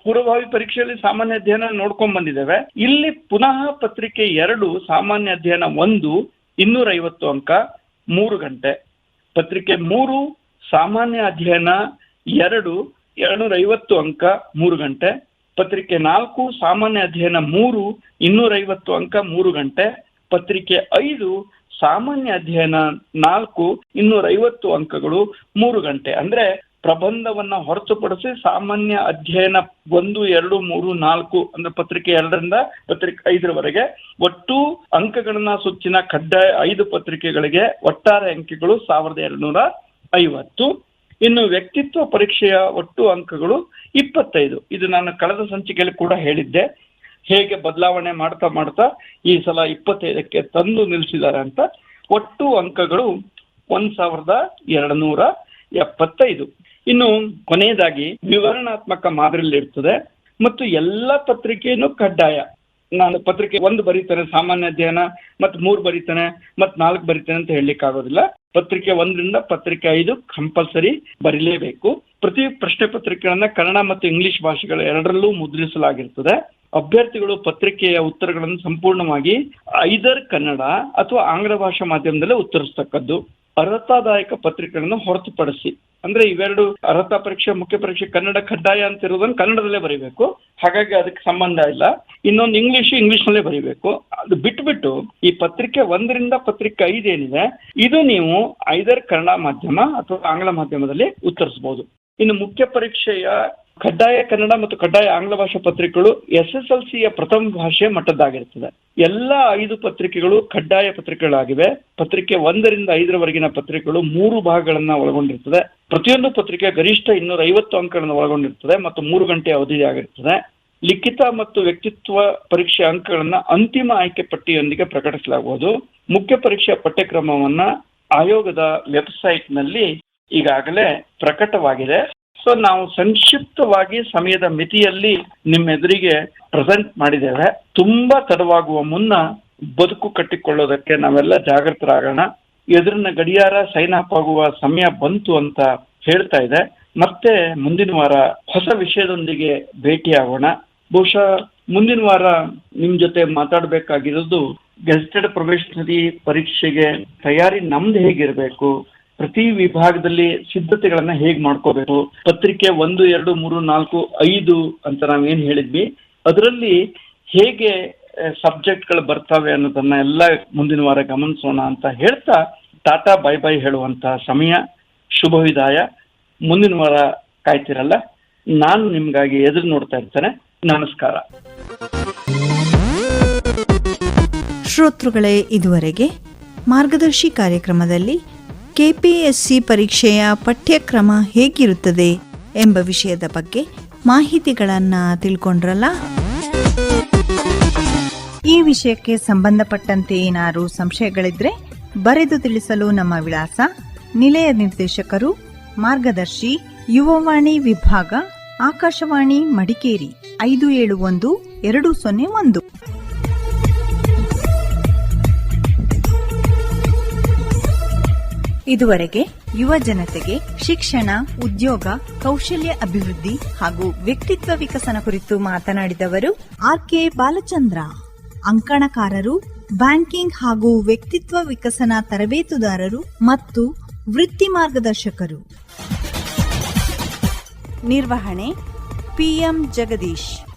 ಪೂರ್ವಭಾವಿ ಪರೀಕ್ಷೆಯಲ್ಲಿ ಸಾಮಾನ್ಯ ಅಧ್ಯಯನ ನೋಡ್ಕೊಂಡ್ ಬಂದಿದ್ದೇವೆ. ಇಲ್ಲಿ ಪುನಃ ಪತ್ರಿಕೆ ಎರಡು ಸಾಮಾನ್ಯ ಅಧ್ಯಯನ ಒಂದು ಇನ್ನೂರ ಐವತ್ತು ಅಂಕ, ಮೂರು ಗಂಟೆ. ಪತ್ರಿಕೆ ಮೂರು ಸಾಮಾನ್ಯ ಅಧ್ಯಯನ ಎರಡು ಎರಡ್ನೂರ ಐವತ್ತು ಅಂಕ, ಮೂರು ಗಂಟೆ. ಪತ್ರಿಕೆ ನಾಲ್ಕು ಸಾಮಾನ್ಯ ಅಧ್ಯಯನ ಮೂರು ಇನ್ನೂರ ಐವತ್ತು ಅಂಕ, ಮೂರು ಗಂಟೆ. ಪತ್ರಿಕೆ ಐದು ಸಾಮಾನ್ಯ ಅಧ್ಯಯನ ನಾಲ್ಕು ಇನ್ನೂರ ಐವತ್ತು ಅಂಕಗಳು ಮೂರು ಗಂಟೆ. ಅಂದ್ರೆ ಪ್ರಬಂಧವನ್ನ ಹೊರತುಪಡಿಸಿ ಸಾಮಾನ್ಯ ಅಧ್ಯಯನ ಒಂದು, ಎರಡು, ಮೂರು, ನಾಲ್ಕು ಅಂದ್ರೆ ಪತ್ರಿಕೆ ಎರಡರಿಂದ ಪತ್ರಿಕೆ ಐದರವರೆಗೆ ಒಟ್ಟು ಅಂಕಗಳನ್ನ ಸುತ್ತಿನ ಕಡ್ಡಾಯ ಐದು ಪತ್ರಿಕೆಗಳಿಗೆ ಒಟ್ಟಾರೆ ಅಂಕೆಗಳು ಸಾವಿರದ ಎರಡುನೂರ ಐವತ್ತು. ಇನ್ನು ವ್ಯಕ್ತಿತ್ವ ಪರೀಕ್ಷೆಯ ಒಟ್ಟು ಅಂಕಗಳು ಇಪ್ಪತ್ತೈದು. ಇದು ನಾನು ಕಳೆದ ಸಂಚಿಕೆಯಲ್ಲಿ ಕೂಡ ಹೇಳಿದ್ದೆ. ಹೇಗೆ ಬದಲಾವಣೆ ಮಾಡ್ತಾ ಮಾಡ್ತಾ ಈ ಸಲ ಇಪ್ಪತ್ತೈದಕ್ಕೆ ತಂದು ನಿಲ್ಲಿಸಿದ್ದಾರೆ ಅಂತ. ಒಟ್ಟು ಅಂಕಗಳು ಒಂದ್ ಸಾವಿರದ ಎರಡುನೂರ ಎಪ್ಪತ್ತೈದು. ಇನ್ನು ಕೊನೆಯದಾಗಿ ವಿವರಣಾತ್ಮಕ ಮಾದರಿಯಲ್ಲಿ ಇರ್ತದೆ ಮತ್ತು ಎಲ್ಲ ಪತ್ರಿಕೆಯನ್ನು ಕಡ್ಡಾಯ. ನಾನು ಪತ್ರಿಕೆ ಒಂದು ಬರೀತಾನೆ, ಸಾಮಾನ್ಯ ಅಧ್ಯಯನ, ಮತ್ತು ಮೂರು ಬರೀತಾನೆ, ಮತ್ತು ನಾಲ್ಕು ಬರೀತಾನೆ ಅಂತ ಹೇಳಲಿಕ್ಕೆ ಆಗೋದಿಲ್ಲ. ಪತ್ರಿಕೆ ಒಂದರಿಂದ ಪತ್ರಿಕೆ ಐದು ಕಂಪಲ್ಸರಿ ಬರೀಲೇಬೇಕು. ಪ್ರತಿ ಪ್ರಶ್ನೆ ಪತ್ರಿಕೆಗಳನ್ನ ಕನ್ನಡ ಮತ್ತು ಇಂಗ್ಲಿಷ್ ಭಾಷೆಗಳ ಎರಡರಲ್ಲೂ ಮುದ್ರಿಸಲಾಗಿರ್ತದೆ. ಅಭ್ಯರ್ಥಿಗಳು ಪತ್ರಿಕೆಯ ಉತ್ತರಗಳನ್ನು ಸಂಪೂರ್ಣವಾಗಿ ಐದರ್ ಕನ್ನಡ ಅಥವಾ ಆಂಗ್ಲ ಭಾಷಾ ಮಾಧ್ಯಮದಲ್ಲೇ ಉತ್ತರಿಸ್ತಕ್ಕದ್ದು. ಅರ್ಹತಾದಾಯಕ ಪತ್ರಿಕೆಗಳನ್ನು ಹೊರತುಪಡಿಸಿ. ಅಂದ್ರೆ ಇವೆರಡು ಅರ್ಹತಾ ಪರೀಕ್ಷೆ, ಮುಖ್ಯ ಪರೀಕ್ಷೆ, ಕನ್ನಡ ಕಡ್ಡಾಯ ಅಂತ ಇರೋದನ್ನ ಕನ್ನಡದಲ್ಲೇ ಬರೀಬೇಕು. ಹಾಗಾಗಿ ಅದಕ್ಕೆ ಸಂಬಂಧ ಇಲ್ಲ. ಇನ್ನೊಂದು ಇಂಗ್ಲಿಷ್ ಇಂಗ್ಲಿಷ್ ನಲ್ಲೇ ಬರೀಬೇಕು. ಅದು ಬಿಟ್ಬಿಟ್ಟು ಈ ಪತ್ರಿಕೆ ಒಂದರಿಂದ ಪತ್ರಿಕೆ ಐದು ಏನಿದೆ, ಇದು ನೀವು ಐದರ್ ಕನ್ನಡ ಮಾಧ್ಯಮ ಅಥವಾ ಆಂಗ್ಲ ಮಾಧ್ಯಮದಲ್ಲಿ ಉತ್ತರಿಸಬಹುದು ಇನ್ನು ಮುಖ್ಯ ಪರೀಕ್ಷೆಯ ಕಡ್ಡಾಯ ಕನ್ನಡ ಮತ್ತು ಕಡ್ಡಾಯ ಆಂಗ್ಲ ಭಾಷಾ ಪತ್ರಿಕೆಗಳು ಎಸ್ ಎಸ್ ಎಲ್ ಸಿಯ ಪ್ರಥಮ ಭಾಷೆ ಮಟ್ಟದ್ದಾಗಿರ್ತದೆ ಎಲ್ಲ ಐದು ಪತ್ರಿಕೆಗಳು ಕಡ್ಡಾಯ ಪತ್ರಿಕೆಗಳಾಗಿವೆ. ಪತ್ರಿಕೆ ಒಂದರಿಂದ ಐದರವರೆಗಿನ ಪತ್ರಿಕೆಗಳು ಮೂರು ಭಾಗಗಳನ್ನ ಒಳಗೊಂಡಿರ್ತದೆ. ಪ್ರತಿಯೊಂದು ಪತ್ರಿಕೆ ಗರಿಷ್ಠ ಇನ್ನೂರ ಐವತ್ತು ಅಂಕಗಳನ್ನು ಒಳಗೊಂಡಿರ್ತದೆ ಮತ್ತು ಮೂರು ಗಂಟೆ ಅವಧಿಯಾಗಿರ್ತದೆ. ಲಿಖಿತ ಮತ್ತು ವ್ಯಕ್ತಿತ್ವ ಪರೀಕ್ಷೆ ಅಂಕಗಳನ್ನ ಅಂತಿಮ ಆಯ್ಕೆ ಪಟ್ಟಿಯೊಂದಿಗೆ ಪ್ರಕಟಿಸಲಾಗುವುದು. ಮುಖ್ಯ ಪರೀಕ್ಷೆಯ ಪಠ್ಯಕ್ರಮವನ್ನ ಆಯೋಗದ ವೆಬ್ಸೈಟ್ನಲ್ಲಿ ಈಗಾಗಲೇ ಪ್ರಕಟವಾಗಿದೆ. ಸೊ ನಾವು ಸಂಕ್ಷಿಪ್ತವಾಗಿ ಸಮಯದ ಮಿತಿಯಲ್ಲಿ ನಿಮ್ಮೆದುರಿಗೆ ಪ್ರೆಸೆಂಟ್ ಮಾಡಿದ್ದೇವೆ. ತುಂಬಾ ತಡವಾಗುವ ಮುನ್ನ ಬದುಕು ಕಟ್ಟಿಕೊಳ್ಳೋದಕ್ಕೆ ನಾವೆಲ್ಲ ಜಾಗೃತರಾಗೋಣ. ಎದುರಿನ ಗಡಿಯಾರ ಸೈನ್ ಅಪ್ ಆಗುವ ಸಮಯ ಬಂತು ಅಂತ ಹೇಳ್ತಾ ಇದೆ. ಮತ್ತೆ ಮುಂದಿನ ವಾರ ಹೊಸ ವಿಷಯದೊಂದಿಗೆ ಭೇಟಿಯಾಗೋಣ. ಬಹುಶಃ ಮುಂದಿನ ವಾರ ನಿಮ್ ಜೊತೆ ಮಾತಾಡಬೇಕಾಗಿರೋದು ಗೆಸ್ಟೆಡ್ ಪ್ರೊಬೇಷನರಿ ಪರೀಕ್ಷೆಗೆ ತಯಾರಿ ನಮ್ದು ಹೇಗಿರಬೇಕು? ಪ್ರತಿ ವಿಭಾಗದಲ್ಲಿ ಸಿದ್ಧತೆಗಳನ್ನ ಹೇಗ್ ಮಾಡ್ಕೋಬೇಕು? ಪತ್ರಿಕೆ ಒಂದು, ಎರಡು, ಮೂರು, ನಾಲ್ಕು, ಐದು ಅಂತ ನಾವೇನ್ ಹೇಳಿದ್ವಿ. ಅದರಲ್ಲಿ ಹೇಗೆ ಸಬ್ಜೆಕ್ಟ್ಗಳು ಬರ್ತವೆ ಅನ್ನೋದನ್ನ ಎಲ್ಲ ಮುಂದಿನ ವಾರ ಗಮನಿಸೋಣ ಅಂತ ಹೇಳ್ತಾ ಟಾಟಾ ಬೈ ಬೈ ಹೇಳುವಂತ ಸಮಯ ಶುಭ ವಿದಾಯ ಮುಂದಿನ ವಾರ ಕಾಯ್ತಿರಲ್ಲ, ನಾನು ನಿಮ್ಗಾಗಿ ಎದುರು ನೋಡ್ತಾ ಇರ್ತೇನೆ. ನಮಸ್ಕಾರ.
ಶ್ರೋತೃಗಳೇ, ಇದುವರೆಗೆ ಮಾರ್ಗದರ್ಶಿ ಕಾರ್ಯಕ್ರಮದಲ್ಲಿ ಕೆಪಿಎಸ್ಸಿ ಪರೀಕ್ಷೆಯ ಪಠ್ಯಕ್ರಮ ಹೇಗಿರುತ್ತದೆ ಎಂಬ ವಿಷಯದ ಬಗ್ಗೆ ಮಾಹಿತಿಗಳನ್ನು ತಿಳ್ಕೊಂಡ್ರಲ್ಲ? ಈ ವಿಷಯಕ್ಕೆ ಸಂಬಂಧಪಟ್ಟಂತೆ ಏನಾದರೂ ಸಂಶಯಗಳಿದ್ರೆ ಬರೆದು ತಿಳಿಸಲು ನಮ್ಮ ವಿಳಾಸ ನಿಲಯ ನಿರ್ದೇಶಕರು, ಮಾರ್ಗದರ್ಶಿ, ಯುವವಾಣಿ ವಿಭಾಗ, ಆಕಾಶವಾಣಿ ಮಡಿಕೇರಿ ಐದು ಏಳು ಒಂದು ಎರಡು ಸೊನ್ನೆ ಒಂದು. ಇದುವರೆಗೆ ಯುವ ಜನತೆಗೆ ಶಿಕ್ಷಣ, ಉದ್ಯೋಗ, ಕೌಶಲ್ಯ ಅಭಿವೃದ್ಧಿ ಹಾಗೂ ವ್ಯಕ್ತಿತ್ವ ವಿಕಸನ ಕುರಿತು ಮಾತನಾಡಿದವರು ಆರ್ ಕೆ ಬಾಲಚಂದ್ರ. ಅಂಕಣಕಾರರು, ಬ್ಯಾಂಕಿಂಗ್ ಹಾಗೂ ವ್ಯಕ್ತಿತ್ವ ವಿಕಸನ ತರಬೇತುದಾರರು ಮತ್ತು ವೃತ್ತಿ ಮಾರ್ಗದರ್ಶಕರು. ನಿರ್ವಹಣೆ, ಪಿಎಂ ಜಗದೀಶ್.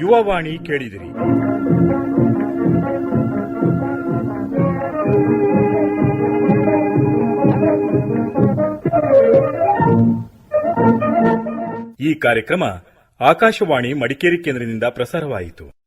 ಯುವವಾಣಿ ಕೇಳಿದಿರಿ. ಈ ಕಾರ್ಯಕ್ರಮ ಆಕಾಶವಾಣಿ ಮಡಿಕೇರಿ ಕೇಂದ್ರದಿಂದ ಪ್ರಸಾರವಾಯಿತು.